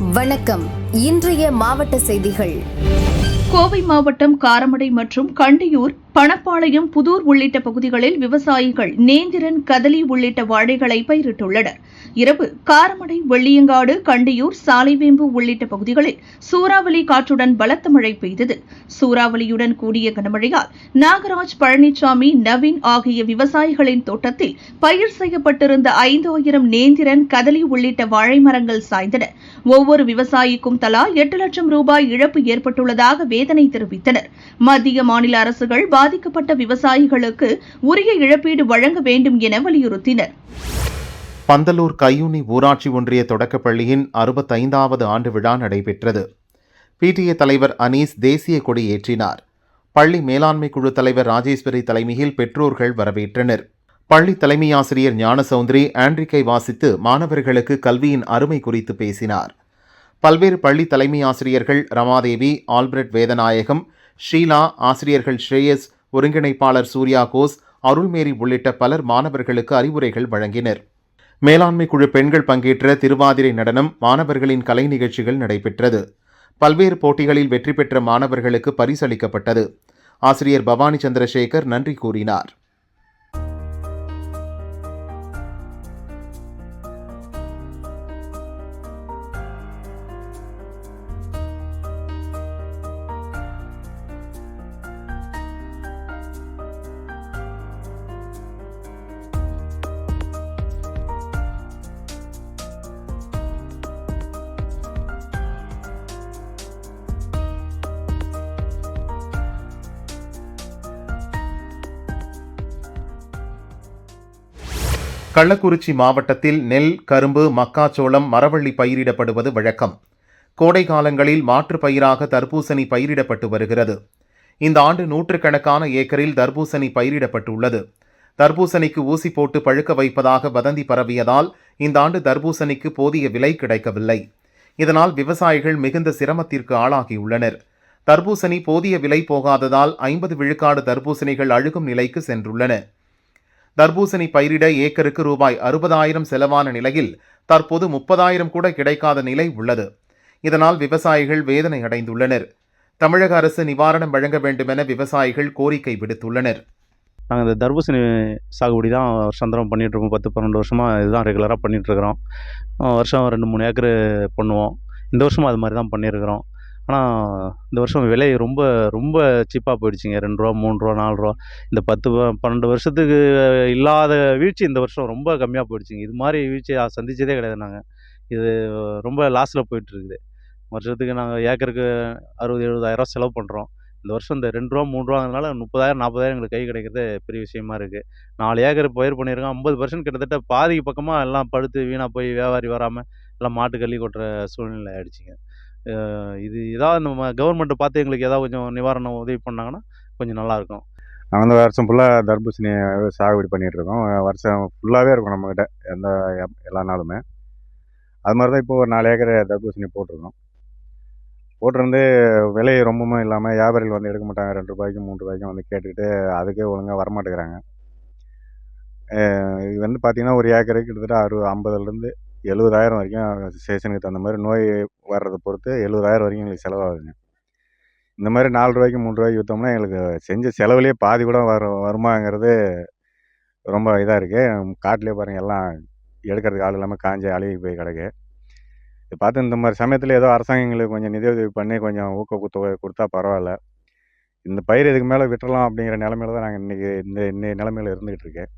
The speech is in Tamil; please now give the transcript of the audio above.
வணக்கம். இன்றைய மாவட்ட செய்திகள். கோவை மாவட்டம் காரமடை மற்றும் கண்டியூர் பணப்பாளையம் புதூர் உள்ளிட்ட பகுதிகளில் விவசாயிகள் நேந்திரன் கதலி உள்ளிட்ட வாழைகளை பயிரிட்டுள்ளனர். இரவு காரமடை வெள்ளியங்காடு கண்டியூர் சாலைவேம்பு உள்ளிட்ட பகுதிகளில் சூறாவளி காற்றுடன் பலத்த மழை பெய்தது. சூறாவளியுடன் கூடிய கனமழையால் நாகராஜ் பழனிசாமி நவீன் ஆகிய விவசாயிகளின் தோட்டத்தில் பயிர் செய்யப்பட்டிருந்த ஐந்தாயிரம் நேந்திரன் கதலி உள்ளிட்ட வாழை மரங்கள் சாய்ந்தன. ஒவ்வொரு விவசாயிக்கும் தலா எட்டு லட்சம் ரூபாய் இழப்பு ஏற்பட்டுள்ளதாக வேதனை தெரிவித்தனர். மத்திய மாநில அரசுகள் பாதிக்கப்பட்ட விவசாயிகளுக்கு உரிய இழப்பீடு வழங்க வேண்டும் என வலியுறுத்தினர். பந்தலூர் கையுனி ஊராட்சி ஒன்றிய தொடக்கப்பள்ளியின் அறுபத்தைந்தாவது ஆண்டு விழா நடைபெற்றது. பிடிஏ தலைவர் அனீஸ் தேசிய கொடி ஏற்றினார். பள்ளி மேலாண்மை குழு தலைவர் ராஜேஸ்வரி தலைமையில் பெற்றோர்கள் வரவேற்றனர். பள்ளி தலைமை ஆசிரியர் ஞானசௌந்தரி ஆண்ட்ரிக்கை வாசித்து மாணவர்களுக்கு கல்வியின் அருமை குறித்து பேசினார். பல்வேறு பள்ளி தலைமை ஆசிரியர்கள் ரமாதேவி ஆல்பர்ட் வேதநாயகம் ஷீலா ஆசிரியர்கள் ஸ்ரேயஸ் ஒருங்கிணைப்பாளர் சூர்யா கோஸ் அருள்மேரி உள்ளிட்ட பலர் மாணவர்களுக்கு அறிவுரைகள் வழங்கினர். மேலாண்மை குழு பெண்கள் பங்கேற்ற திருவாதிரை நடனம் மாணவர்களின் கலை நிகழ்ச்சிகள் நடைபெற்றது. பல்வேறு போட்டிகளில் வெற்றி பெற்ற மாணவர்களுக்கு பரிசளிக்கப்பட்டது. ஆசிரியர் பவானி சந்திரசேகர் நன்றி கூறினார். கள்ளக்குறிச்சி மாவட்டத்தில் நெல் கரும்பு மக்காச்சோளம் மரவள்ளி பயிரிடப்படுவது வழக்கம். கோடை காலங்களில் மாற்று பயிராக தர்பூசணி பயிரிடப்பட்டு வருகிறது. இந்த ஆண்டு நூற்றுக்கணக்கான ஏக்கரில் தர்பூசணி பயிரிடப்பட்டுள்ளது. தர்பூசணிக்கு ஊசி போட்டு பழுக்க வைப்பதாக வதந்தி பரவியதால் இந்த ஆண்டு தர்பூசணிக்கு போதிய விலை கிடைக்கவில்லை. இதனால் விவசாயிகள் மிகுந்த சிரமத்திற்கு ஆளாகியுள்ளனர். தர்பூசணி போதிய விலை போகாததால் ஐம்பது விழுக்காடு தர்பூசணிகள் அழுகும் நிலைக்கு சென்றுள்ளன. தர்பூசணி பயிரிட ஏக்கருக்கு ரூபாய் அறுபதாயிரம் செலவான நிலையில் தற்போது முப்பதாயிரம் கூட கிடைக்காத நிலை உள்ளது. இதனால் விவசாயிகள் வேதனை அடைந்துள்ளனர். தமிழக அரசு நிவாரணம் வழங்க வேண்டுமென விவசாயிகள் கோரிக்கை விடுத்துள்ளனர். நாங்கள் இந்த தர்பூசணி சாகுபடி தான் வருஷந்தரம் பண்ணிகிட்ருக்கோம் பத்து பன்னெண்டு வருஷமாக இதுதான் ரெகுலராக பண்ணிகிட்ருக்குறோம் வருஷம் ரெண்டு மூணு ஏக்கரு பண்ணுவோம். இந்த வருஷமும் அது மாதிரி தான் பண்ணியிருக்கிறோம் ஆனால் இந்த வருஷம் விலை ரொம்ப ரொம்ப சீப்பாக போயிடுச்சுங்க. ரெண்டு ரூபா மூணு ரூபா நாலு ரூபா. இந்த பத்து பன்னெண்டு வருஷத்துக்கு இல்லாத வீழ்ச்சி இந்த வருஷம் ரொம்ப கம்மியாக போயிடுச்சுங்க. இது மாதிரி வீழ்ச்சி சந்தித்ததே கிடையாது நாங்கள் இது ரொம்ப லாஸில் போயிட்டுருக்குது. வருஷத்துக்கு நாங்கள் ஏக்கருக்கு அறுபது எழுபதாயிரரூவா செலவு பண்ணுறோம் இந்த வருஷம் இந்த ரெண்டு ரூபா மூணு ரூபாங்கிறதுனால முப்பதாயிரம் நாற்பதாயிரம் எங்களுக்கு கை கிடைக்கிறது பெரிய விஷயமா இருக்குது நாலு ஏக்கர் பயிர் பண்ணியிருக்கோம். ஐம்பது பர்சன்ட் கிட்டத்தட்ட பாதிக்கு பக்கமாக எல்லாம் படுத்து வீணாக போய் வியாபாரி வராமல் எல்லாம் மாட்டுக்கள்ளி கொட்டுற சூழ்நிலை ஆயிடுச்சுங்க. இது ஏதாவது நம்ம கவர்மெண்ட்டை பார்த்து எங்களுக்கு ஏதாவது கொஞ்சம் நிவாரணம் உதவி பண்ணாங்கன்னா கொஞ்சம் நல்லாயிருக்கும் நாங்கள் வந்து வருஷம் ஃபுல்லாக தர்பூசணி சாகுபடி பண்ணிகிட்டு இருக்கோம். வருஷம் ஃபுல்லாகவே இருக்கும் நம்மக்கிட்ட எந்த எல்லா நாளுமே. அது மாதிரி தான் இப்போ ஒரு நாலு ஏக்கர் தர்பூசணி போட்டிருக்கோம். போட்டிருந்து விலை ரொம்பவும் இல்லாமல் வியாபாரிகள் வந்து எடுக்க மாட்டாங்க. ரெண்டு ரூபாய்க்கு மூணு ரூபாய்க்கும் வந்து கேட்டுக்கிட்டு அதுக்கே ஒழுங்காக வரமாட்டேங்கிறாங்க. இது வந்து பார்த்திங்கன்னா ஒரு ஏக்கருக்கு கிட்டத்தட்ட அறுபது ஐம்பதுலேருந்து எழுபதாயிரம் வரைக்கும் சீசனுக்கு தகுந்த மாதிரி நோய் வர்றதை பொறுத்து எழுபதாயிரம் வரைக்கும் எங்களுக்கு செலவாகுதுங்க. இந்த மாதிரி நாலு ரூபாய்க்கு மூணு ரூபாய்க்கு விற்றோம்னா எங்களுக்கு செஞ்ச செலவுலேயே பாதி கூட வரும் வருமாங்கிறது ரொம்ப இதாக இருக்குது காட்டிலே பாருங்கள் எல்லாம் எடுக்கிறதுக்கு ஆள் இல்லாமல் காஞ்சி அழுகி போய் கிடக்கு. இது பார்த்து இந்த மாதிரி சமயத்தில் ஏதோ அரசாங்கம் எங்களுக்கு கொஞ்சம் நிதியுதவி பண்ணி கொஞ்சம் ஊக்கத்தொகை கொடுத்தா பரவாயில்ல. இந்த பயிர் இதுக்கு மேலே விட்டுறலாம் அப்படிங்கிற நிலமையில தான் நாங்கள் இன்றைக்கி இந்த இன்னைய நிலமையில இருந்துகிட்டு இருக்கேன்.